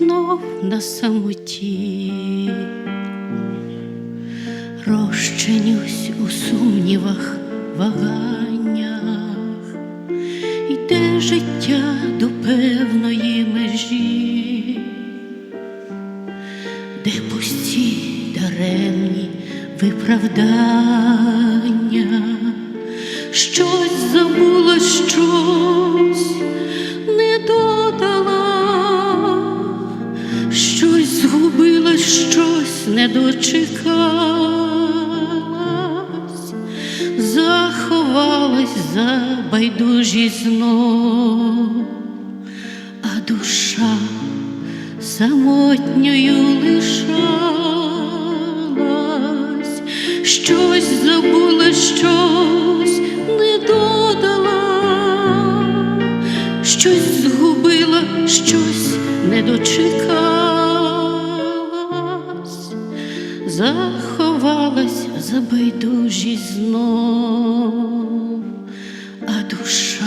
мов на самоті, розчинюсь у сумнівах, ваганнях, йде життя до певної межі, де пусті даремні виправдання, щось забула, щось не дочекалась, заховалась за байдужі знов, а душа самотньою лишалась, щось забула, щось заховалась за байдужість знов, а душа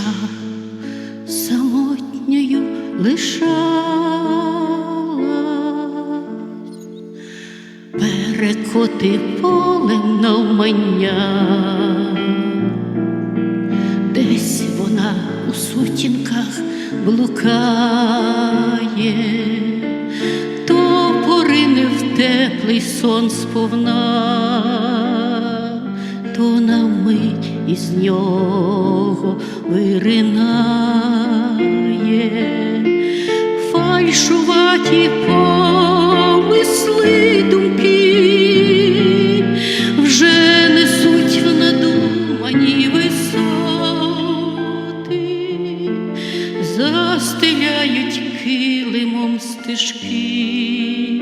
самотньою лишалась, перекоти полем навмання, десь вона у сутінках блукає, теплий сон сповна, то на мить із нього виринає, фальшуваті помисли думки, вже несуть надумані висоти, застеляють килимом стежки,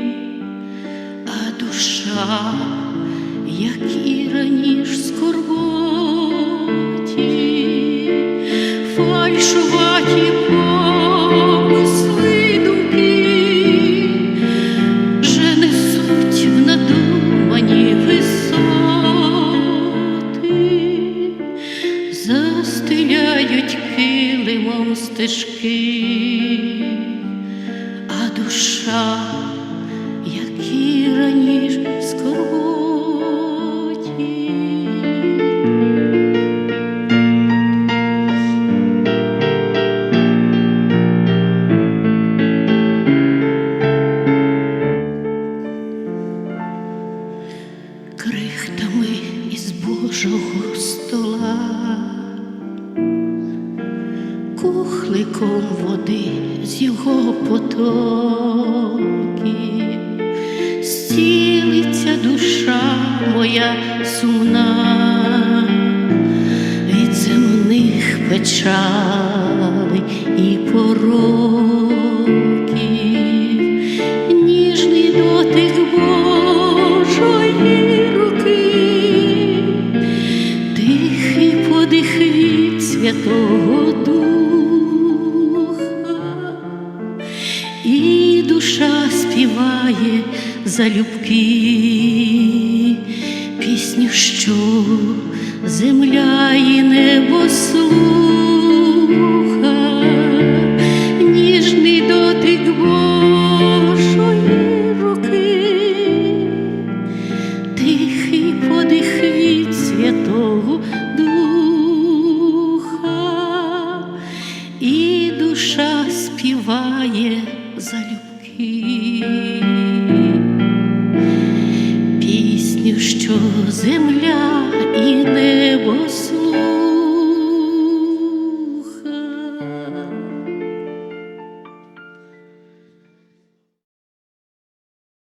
душа, як і раніш скорботі, фальшуваті помисли думки, вже несуть в надумані висоти, застеляють килимом стежки, а душа, крихтами із Божого стола, кухликом води з його потоків, зцілиться душа моя сумна від земних печалей і пороків, ніжний дотик Божої Святого Духа, і душа співає залюбки пісню, що земля і небо слуха, пісню, що земля